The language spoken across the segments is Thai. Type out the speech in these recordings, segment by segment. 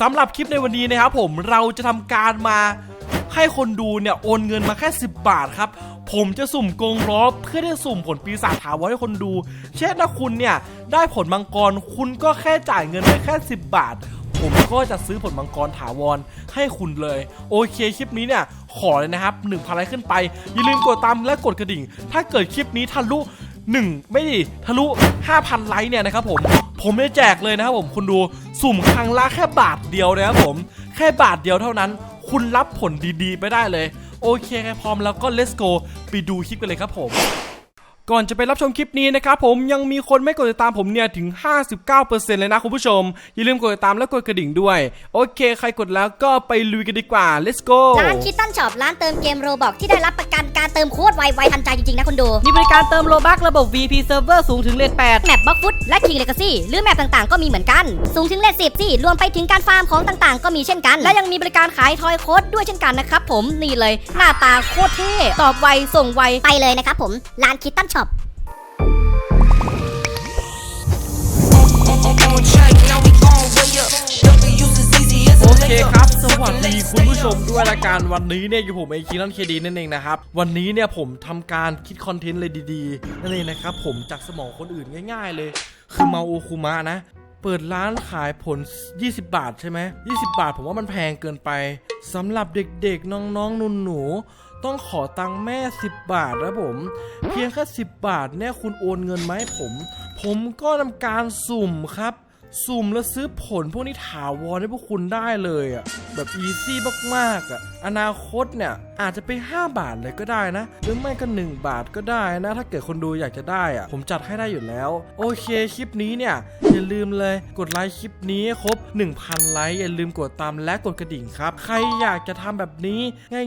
สำหรับคลิปในวันนี้นะครับผมเราจะทำการมาให้คนดูเนี่ยโอนเงินมาแค่ 10 บาทครับ ผมจะสุ่มกงล้อเพื่อที่จะสุ่มผลปีศาจถาวรให้คนดู เช่นถ้าคุณเนี่ยได้ผลมังกรคุณก็แค่จ่ายเงินไปแค่ 10 บาท ผมก็จะซื้อผลมังกรถาวรให้คุณเลย โอเคคลิปนี้เนี่ยขอเลยนะครับ1,000ไลค์ขึ้นไป อย่าลืมกดตามและกดกระดิ่ง ถ้าเกิดคลิปนี้ทะลุ1ไม่ดิทะลุ 5,000 ไลค์เนี่ยนะครับผม ผมจะแจกเลยนะครับผมคุณดูสุ่มครั้งละแค่บาทเดียวนะครับผม แค่บาทเดียวเท่านั้น คุณรับผลดีๆ ไปได้เลย โอเคใครพร้อมแล้วก็ let's go ไปดูคลิปกันเลยครับผม ก่อนจะไปรับชมคลิปนี้นะครับผมยังมีคนไม่กดติดตามผมเนี่ยถึง 59%เลยนะคุณผู้ชม อย่าลืมกดติดตามและกดกระดิ่งด้วย โอเค ใครกดแล้วก็ไปลุยกันดีกว่า let's go ร้านคิตตันช็อปร้านเติมเกมโรบอกที่ได้รับประกันการเติมโคตรไวไวทันใจจริงๆนะคุณดู มีบริการเติมโลบักระบบ VP Server สูงถึงเลท8แมปบล็อกฟุตและคิงเลกาซี่หรือแมปต่างๆก็มีเหมือนกัน สูงถึงเลทสิบสี่รวมไปถึงการฟาร์มของต่างๆ ก็มีเช่นกันและและยังมีบริการขายทอยโค้ดด้วยเช่นกันนะครับผมนี่เลยหน้าตาโคตรเท่ตอบไวส่งไวไปเลยนะครับผมร้านคิตตันช็อป วัสดีคุณผู้ชมด้วยละกันวันนี้เนี่ยอยู่ผมไอคินันเคดีนั่นเองนะครับ วันนี้เนี่ยผมทำการคิดคอนเทนต์เลยดีๆนั่นเองนะครับผมจากสมองคนอื่นง่าย ๆ เลย คือเมาโอคุมะนะ เปิดร้านขายผล 20 บาทใช่ไหม20 บาทผมว่ามันแพงเกินไปสำหรับเด็กๆ น้องๆหนูๆต้องขอตังค์แม่ 10 บาทนะผม เพียงแค่10 บาทเนี่ยคุณโอนเงินมาให้ผม ผมก็ทำการสุ่มครับ สุ่มแล้วซื้อผลพวกนี้ถาวรให้พวกคุณได้เลยอะ่ะแบบอีซี่มากๆอะ่ะอนาคตเนี่ยอาจจะไป 5 บาทเลยก็ได้นะ หรือไม่ก็ 1 บาทก็ได้นะ ถ้าเกิดคนดูอยากจะได้อะ่ะผมจัดให้ได้อยู่แล้ว โอเคคลิปนี้เนี่ย อย่าลืมเลยกดไลค์คลิปนี้ให้ครบ 1,000 ไลค์อย่าลืมกดตามและกดกระดิ่งครับ ใครอยากจะทำแบบนี้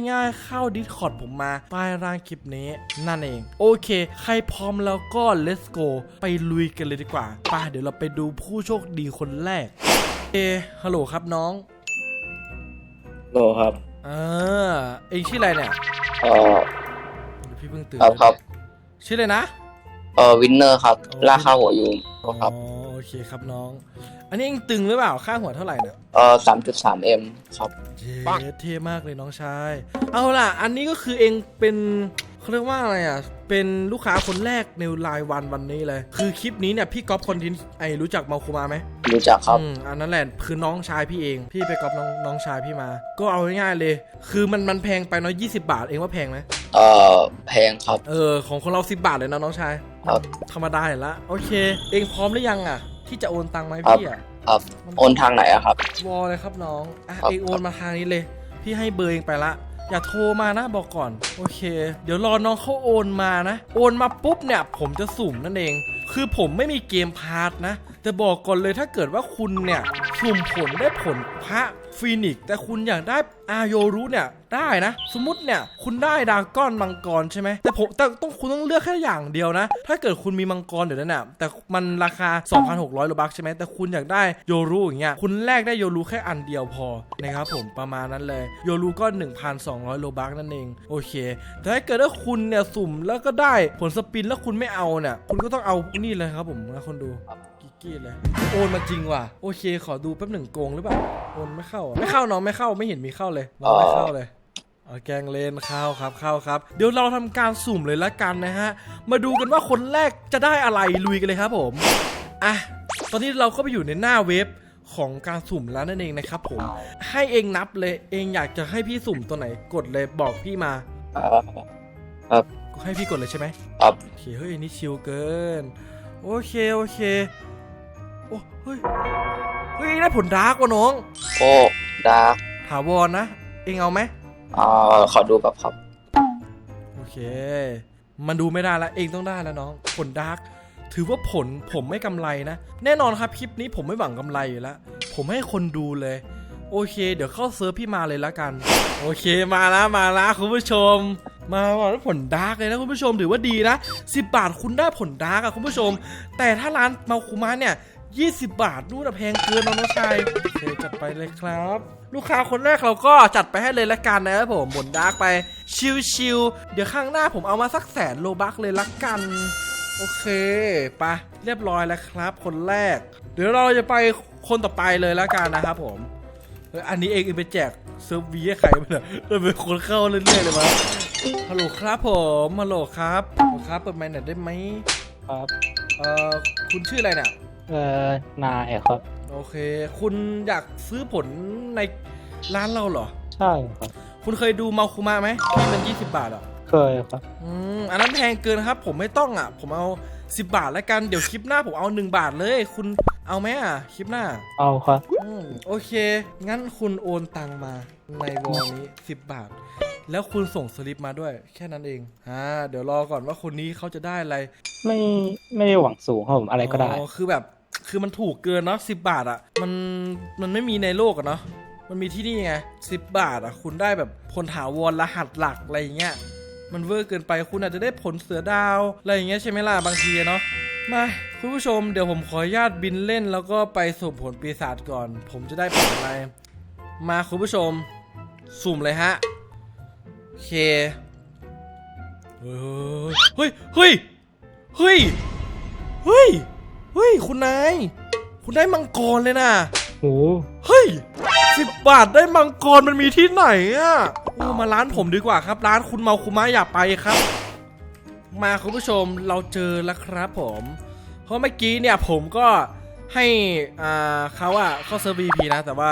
ง่าย ๆ เข้า Discord ผมมาใต้ร่างคลิปนี้นั่นเอง โอเค ใครพร้อมแล้วก็ let's go ไปลุยกันเลยดีกว่าไป่ะเดี๋ยวเราไปดูผู้โชคดีคนแรก เอ ฮัลโหลครับน้อง โลครับเออเองชื่ออะไรเนี่ยเอ่อเดี๋ยวพี่เพิ่งตื่นครับครับชื่ออะไรนะ เอ่อวินเนอร์ครับโอ้ล่าข้าวหัวยูงครับอ๋อโอเคครับน้อง อันนี้เองตึงหรือเปล่า ค่าหัวเท่าไหร่เนี่ย เอ่อสามจุดสามเอ็มครับ เย้เท่มากเลยน้องชาย เอาล่ะ อันนี้ก็คือเองเป็นเขาเรียกว่าอะไรอะ เป็นลูกค้าคนแรกในรายวันวันนี้เลย คือคลิปนี้เนี่ยพี่ก๊อฟคอนเทนต์ไอรู้จักเมาคุมาไหมรู้จักครับอืมอันนั้นแหละคือน้องชายพี่เอง พี่ไปก๊อปน้องน้องชายพี่มา ก็เอาง่ายๆเลย คือมันมันแพงไปเนาะยี่สิบาทเองว่าแพงไหมเอ่อแพงครับ เออของคนเราสิบาทเลยนะน้องชายครับ ธรรมดาเห็นละโอเค เองพร้อมหรือยังอะ ที่จะโอนตังค์มาให้ครับพี่อะ ครับโอนทางไหนอะครับ วอลเลยครับน้อง อะ ครับ เองโอนมาทางนี้เลย พี่ให้เบอร์เองไปละ อย่าโทรมานะบอกก่อน โอเค เดี๋ยวรอน้องเขาโอนมานะ โอนมาปุ๊บเนี่ยผมจะสุ่มนั่นเอง คือผมไม่มีเกมพาร์ทนะ แต่บอกก่อนเลยถ้าเกิดว่าคุณเนี่ย สุ่มผลได้ผลพระฟีนิกซ์แต่คุณอยากได้อาโยรุเนี่ยได้นะ สมมติเนี่ยคุณได้ดาก้อนมังกรใช่ไหมแต่ผมแต่ต้องคุณต้องเลือกแค่อย่างเดียวนะ ถ้าเกิดคุณมีมังกรเดี๋ยวนั้นน่ะแต่มันราคา 2,600โลบักใช่ไหมแต่คุณอยากได้โยรุอย่างเงี้ยคุณแลกได้โยรุแค่อันเดียวพอนะครับผมประมาณนั้นเลยโยรุก็ 1,200โลบักนั่นเองโอเค แต่ถ้าเกิดว่าคุณเนี่ยสุ่มแล้วก็ได้ผลสปินแล้วคุณไม่เอาเนี่ยคุณก็ต้องเอานี่เลยครับผมนะคนดู กิกกี้เลย โอนมาจริงว่ะ โอเค ขอดูแป๊บหนึ่งโกงหรือเปล่า โอนไม่เข้าอะไม่เข้าน้องไม่เข้าไม่เห็นมีเข้าเลยน้องไม่เข้าเลยเอาแกงเลนเข้าครับเข้าครับ เดี๋ยวเราทำการสุ่มเลยละกันนะฮะ มาดูกันว่าคนแรกจะได้อะไรลุยกันเลยครับผม อะ ตอนนี้เราก็ไปอยู่ในหน้าเว็บของการสุ่มแล้วนั่นเองนะครับผม ให้เองนับเลย เองอยากจะให้พี่สุ่มตัวไหน กดเลยบอกพี่มาเอ่อให้พี่กดเลยใช่ไหมครับโอเคเฮ้ยอันนี่ชิลเกิน โอเคโอเค โอ้เฮ้ยเฮ้ยได้ผลดาร์กว่ะน้องโอ้ดาร์กถาวรนะ เองเอาไหมเอ่อขอดูแบบครับ โอเค มันดูไม่ได้ละเองต้องได้แล้วน้อง ผลดาร์กถือว่าผลผมไม่กำไรนะ แน่นอนครับคลิปนี้ผมไม่หวังกำไรอยู่แล้ว ผมให้คนดูเลย โอเค เดี๋ยวเข้าเซิร์ฟพี่มาเลยละกัน โอเคมาแล้วมาแล้วคุณผู้ชม มาว่าผลดาร์กเลยนะคุณผู้ชมถือว่าดีนะ 10 บาทคุณได้ผลดาร์กอะคุณผู้ชม แต่ถ้าร้านเมาคุมะเนี่ย 20 บาทนู่นนะแพงเกินน้องชายโอเคจัดไปเลยครับ ลูกค้าคนแรกเราก็จัดไปให้เลยละกันนะครับผมผลดาร์กไปชิวๆเดี๋ยวข้างหน้าผมเอามาสักแสนโลบักเลยละกัน โอเคไปะเรียบร้อยแล้วครับ คนแรก เดี๋ยวเราจะไปคนต่อไปเลยละกันนะครับผมเฮ้ยอันนี้เองเองไปแจกเซิร์ฟวีให้ใครมาเนี่ยเราเป็นคนเข้าเรื่อยๆเลยมั้ยฮัลโหลครับผมฮัลโหลครับฮัลโหลครับเปิดไมค์หน่อยได้ไหมครับเอ่อคุณชื่ออะไรเนี่ย เอ่อนายครับ โอเค คุณอยากซื้อผลในร้านเราเหรอ ใช่ครับ คุณเคยดูเมาคุมะไหมที่มัน20 บาทอะ เคยครับ อืม อันนั้นแพงเกินครับ ผมไม่ต้องอะ ผมเอา 10 บาทแล้วกัน เดี๋ยวคลิปหน้าผมเอา 1 บาทเลย คุณเอาไหมอะ คลิปหน้า เอาครับ อืม โอเค งั้นคุณโอนตังมาในวอลนี้ 10 บาท แล้วคุณส่งสลิปมาด้วย แค่นั้นเอง อ่า เดี๋ยวรอก่อนว่าคนนี้เขาจะได้อะไร ไม่ไม่ได้หวังสูงครับผมอะไรก็ได้ อ๋อ คือแบบ คือมันถูกเกินเนาะสิบาทอะมันมันไม่มีในโลกอะเนาะมันมีที่นี่ไงสิบบาทอะคุณได้แบบผลถาวรรหัสหลักอะไรอย่างเงี้ยมันเวอร์เกินไปคุณอาจจะได้ผลเสือดาวอะไรอย่างเงี้ยใช่ไหมล่ะบางทีเนาะมาคุณผู้ชมเดี๋ยวผมขออนุญาตบินเล่นแล้วก็ไปสุ่มผลปีศาจก่อน ผมจะได้ผลอะไร มาคุณผู้ชม สุ่มเลยฮะโอเคเฮ้ยเฮ้ยเฮ้ยเฮ้ยเฮ้ย คุณนาย คุณได้มังกรเลยนะโอ้เฮ้ยสิบบาทได้มังกรมันมีที่ไหนอะโอ้มาร้านผมดีกว่าครับ ร้านคุณเมาคุมะอย่าไปครับ มาคุณผู้ชมเราเจอแล้วครับผม เพราะเมื่อกี้เนี่ยผมก็ให้อ่าเขาอะเข้าเซอร์วีพีนะ แต่ว่า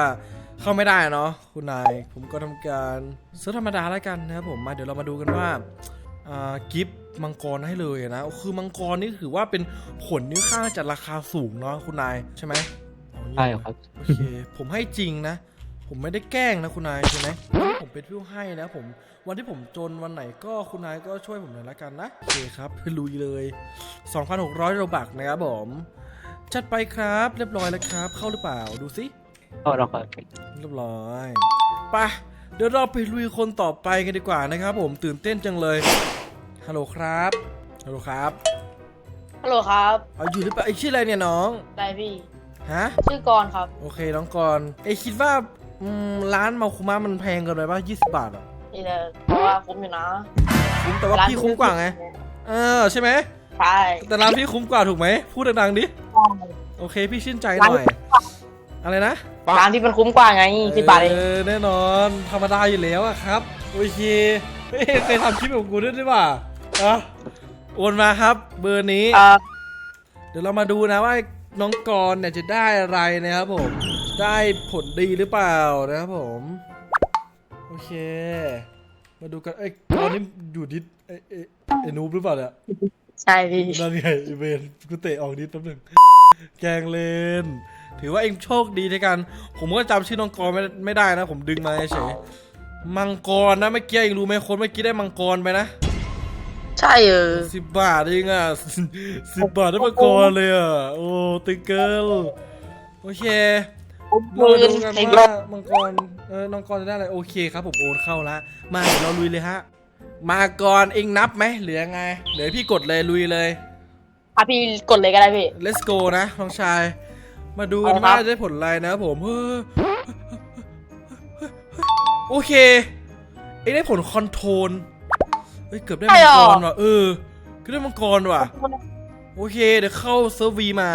เข้าไม่ได้เนาะคุณนาย ผมก็ทำการซื้อธรรมดาแล้วกันนะครับผมมาเดี๋ยวเรามาดูกันว่าอ่า กิฟต์มังกรให้เลยนะ คือมังกรนี่ถือว่าเป็นผลที่ค่อนข้างจะราคาสูงเนาะคุณนายใช่ไหมเอาอย่างนี้ใช่เหรอครับ โอเค ผมให้จริงนะ ผมไม่ได้แกล้งนะคุณนายใช่ไหมผมเป็นผู้ให้นะ ผมวันที่ผมจนวันไหนก็คุณนายก็ช่วยผมหน่อยละกันนะโอเคครับลุยเลย 2,600โรบักนะครับผมจัดไปครับเรียบร้อยแล้วครับ เข้าหรือเปล่าดูสิเอาเราครับเรียบร้อยไปะเดี๋ยวเราไปลุยคนต่อไปกันดีกว่านะครับ ผมตื่นเต้นจังเลย ฮัลโหลครับ ฮัลโหลครับ ฮัลโหลครับเอาอยู่หรือเปล่าไอยชื่ออะไรเนี่ยน้อง ได้พี่ ฮะ ชื่อกรณ์ครับ โอเคน้องกรณ์เอยคิดว่าอืมร้านเมาคุมะมันแพงเกินไปป่ะ20บาทอะนี่เลยเพราะว่าคุ้มอยู่นะคุ้มแต่ว่าพี่คุ้มกว่าไง เออใช่ไหม ใช่แต่ร้านพี่คุ้มกว่าถูกไหม พูดดังๆดิ โอเคพี่ชื่นใจหน่อย อะไรนะ ร้านที่มันคุ้มกว่าไงสิบบาทเองเออแน่นอนธรรมดาอยู่แล้วอะครับ โอเคเฮ้ยเคยทำคลิปแบบกูด้วยหรือเปล่า อะโอนมาครับ เบอร์นี้เอ่อเดี๋ยวเรามาดูนะว่าน้องกรณ์เนี่ยจะได้อะไรนะครับผม ได้ผลดีหรือเปล่านะครับผม โอเค มาดูกันเอ้ยกรณ์นี่อยู่ดิสเอ้ยเอ้ยไอ้นูบหรือเปล่าเนี่ยใช่พี่นั่นไงไอ้เวนกูเตะออกดิสแป๊บหนึงแกล้งเล่นถือว่าเองโชคดีในการผมก็จำชื่อน้องกรณ์ไม่ไม่ได้นะ ผมดึงมาเฉยมังกรนะเมื่อกี้เองรู้ไหมคนเมื่อกี้ได้มังกรไปนะ ใช่เออสิบบาทเองอะสิบบาทได้มังกรเลยอะ โอ้ตึงเกิลโอเคมืมาอดูกันเซ็งว่ามังกรเออน้องกรจะได้อะไรโอเคครับผมโอนเข้าละมาเดี๋ยวเราลุยเลยฮะ มาก่อนเองนับไหมหรือยังไงเดี๋ยวพี่กดเลยลุยเลยอะพี่กดเลยก็ได้พี่ let's go นะน้องชาย มาดูกันเอาครับว่าจะได้ผลอะไรนะครับผมเฮ้ยโอเคเอ้ได้ผลคอนโทรล เฮ้ยเกือบได้มังกรว่ะเออเกือบได้มังกรว่ะ โอเค เดี๋ยวเข้าเซิร์ฟวีมา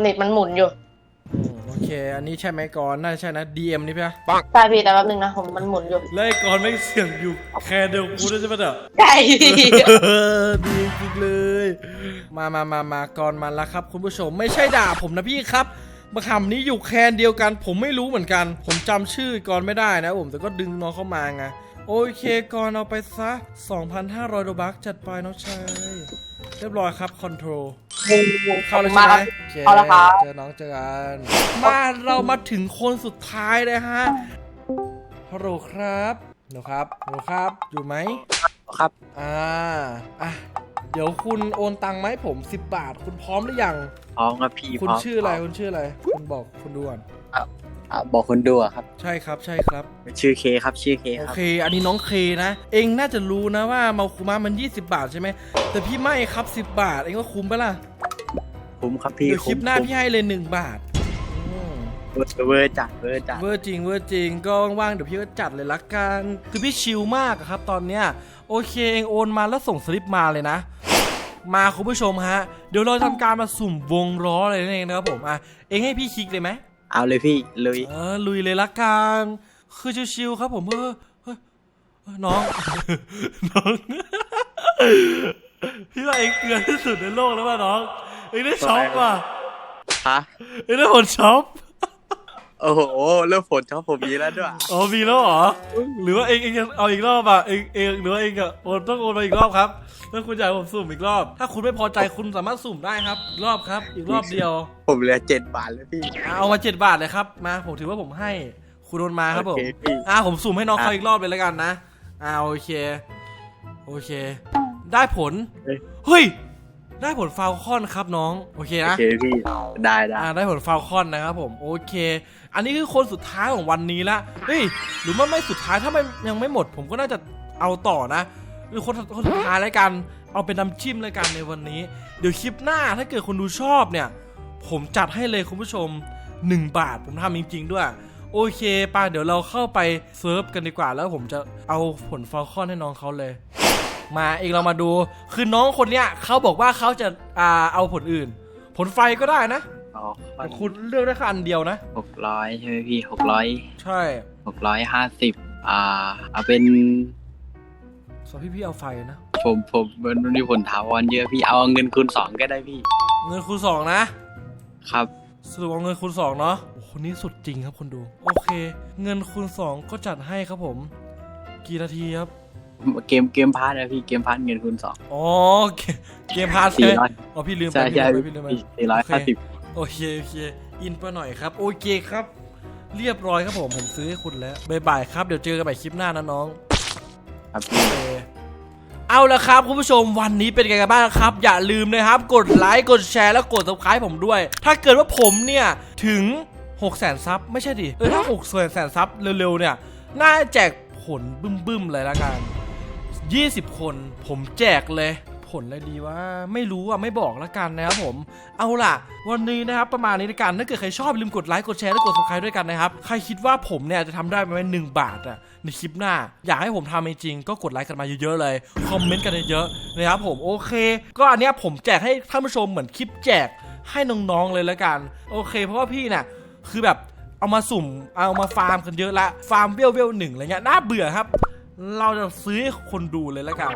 เน็ตมันหมุนอยู่อืมโอเค อันนี้ใช่ไหมกรน่าจะใช่นะ DM นี่พี่ปะใช่พี่แต่แป๊บนึงนะผมมันหมุนอยู่แล้วไอ้กรไม่งเสียงอยู่แค่เดียวกูด้วยใช่ปะเนี่ยใช่พี่ดีจริงเลย มามามามากรมาแล้วครับ คุณผู้ชมไม่ใช่ด่าผมนะพี่ครับมาคำนี้อยู่แคนเดียวกัน ผมไม่รู้เหมือนกัน ผมจำชื่อกรไม่ได้นะผมแต่ก็ดึงน้องเข้ามาไง โอเคกรเอาไปซะ 2,500โดบักจัดไปน้องชาย เรียบร้อยครับคอนโทรล เข้าแล้วใช่ไหมโอเคเข้าแล้วครับเจอน้องเจอกันมาเรามาถึงคนสุดท้ายเลยฮะฮัลโหลครับฮัลโหลครับฮัลโหลครับ อยู่ไหมครับ อ่า อะ เดี๋ยวคุณโอนตังค์มาให้ผม 10 บาท คุณพร้อมหรือยัง พร้อมครับพี่คุณพร้มชื่ออะไรพคุณชื่ออะไร คุณบอกคุณดูก่อน อะบอกคนดูอะครับ ใช่ครับใช่ครับ ชื่อเคครับ ชื่อเคโอครับ เค อันนี้น้องเคนะ เองน่าจะรู้นะว่าเมาคุมะมัน 20 บาทใช่ไหม แต่พี่ไม่ครับ 10 บาท เองก็คุ้มปะล่ะคุ้มครับพี่เดี๋ยวคลิปหน้าคุ้มพี่ให้เลย 1 บาทอืมเวอร์เวอร์จัดเวอร์จัด เวอร์จริงเวอร์จริงก็ว่างๆเดี๋ยวพี่ก็จัดเลยละกัน คือพี่ชิลมากอะครับตอนเนี้ย โอเคเองโอนมาแล้วส่งสลิปมาเลยนะ มาคุณผู้ชมฮะ เดี๋ยวเราทำการมาสุ่มวงล้อเลยนั่นเองนะครับผมอะเองให้พี่คลิกเลยไหม เอาเลยพี่ลุย เออลุยเลยละกันคือชิวๆครับผมเออเฮ้ยเฮ้ยน้อง น้อง พี่ว่าเองเกลือที่สุดในโลกแล้วป่ะน้องเองได้ช็อปว่ะฮะ เองได้ผลช็อปโอ้โหเริ่มฝนชอบผมมีแล้วด้วย อ๋อมีแล้วเหรอหรือว่าเองเองจะเอาอีกรอบอะเองเองหรือว่าเองอะโอนต้องโอนมาอีกรอบครับ ถ้าคุณอยากให้ผมสุ่มอีกรอบ ถ้าคุณไม่พอใจคุณสามารถสุ่มได้ครับอีกรอบครับ อีกรอบเดียวผมเหลือเจ็ดบาทแล้วพี่ อะเอามาเจ็ดบาทเลยครับ มาผมถือว่าผมให้คุณโอนมาครับผม โอเคพี่ อ่าผมสุ่มให้น้องเขาอะอีกรอบเลยแล้วกันนะ อ่าโอเค โอเค ได้ผลเฮ้ยเฮ้ย ได้ผลฟาวคอนครับน้อง โอเคโอนะ เคพี่ได้ได้อ่าได้ผลฟาวคอนนะครับผมโอเค อันนี้คือคนสุดท้ายของวันนี้ละเฮ้ยหรือว่าไม่สุดท้ายถ้าไม่ยังไม่หมด ผมก็น่าจะเอาต่อนะ หรือคนคนสุดท้ายแล้วกัน เอาเป็นน้ำจิ้มแล้วกันในวันนี้ เดี๋ยวคลิปหน้าถ้าเกิดคนดูชอบเนี่ย ผมจัดให้เลยคุณผู้ชม 1 บาทผมทำจริงๆด้วย โอเคป่ะเดี๋ยวเราเข้าไปเซิร์ฟกันดีกว่าแล้วผมจะเอาผลฟอลคอนให้น้องเขาเลย มาเองเรามาดูคือน้องคนเนี้ยเขาบอกว่าเขาจะอ่าเอาผลอื่น ผลไฟก็ได้นะอ๋อแต่คุณเลือกได้แค่อันเดียวนะหกร้อยใช่ไหมพี่หกร้อยใช่หกร้อยห้าสิบอ่าเอาเป็น สำหรับพี่พี่เอาไฟนะ ผมผมมันมีผลถาวรเยอะพี่เอาเงินคูณสองก็ได้พี่ เงินคูณสองนะ ครับสรุปเอาเงินคูณสองเนาะโอ้คนนี้สุดจริงครับคนดู โอเค เงินคูณสองก็จัดให้ครับผม กี่นาทีครับ เกมเกมพาร์ทนะพี่เกมพาร์ทเงินคูณสองอ๋อเกมเกมพาสสี่ใช่ไหมร้อยอ๋อพี่ลืมไปใช่พี่ใช่ลืมไปพี่ลืมไปสี่ร้อยห้าสิบโอเคโอเคอินไปหน่อยครับ โอเคครับ เรียบร้อยครับผมผมซื้อให้คุณแล้วบายบายครับเดี๋ยวเจอกันใหม่คลิปหน้านะน้อง ครับพี่เอาละครับคุณผู้ชมวันนี้เป็นไงกันบ้างครับ อย่าลืมนะครับ กดไลค์กดแชร์แล้วกด subscribe ผมด้วย ถ้าเกิดว่าผมเนี่ย ถึง6 0แสนซับไม่ใช่ดิเออถ้า6 0 0 0 0ซับเร็วๆเนี่ย น่าแจกผลบึ้มๆเลยละกัน 20 คนผมแจกเลย ผลอะไรดีว่าไม่รู้อะไม่บอกละกันนะครับผมเอาล่ะ วันนี้นะครับประมาณนี้ละกันถ้าเกิดใครชอบลืมกดไลค์กดแชร์และกด subscribe ด้วยกันนะครับใครคิดว่าผมเนี่ยจะทำได้ไหมหนึ่งบาทอะในคลิปหน้า อยากให้ผมทำจริงก็กดไลค์กันมาเยอะๆเลยคอมเมนต์กันเยอะๆนะครับผมโอเค ก็อันเนี้ยผมแจกให้ท่านผู้ชมเหมือนคลิปแจกให้น้องๆเลยละกัน โอเค เพราะว่าพี่เนี่ยคือแบบเอามาสุ่มเอามาฟาร์มกันเยอะละฟาร์มเวลเวลหนึ่งอะไรเงี้ยน่าเบื่อครับ เราจะซื้อให้คนดูเลยแล้วกัน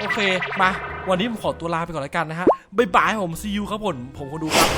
โอเค มา วันนี้ผมขอตัวลาไปก่อนแล้วกันนะฮะบ๊ายบายผมซียูครับผมผมคนดูครับ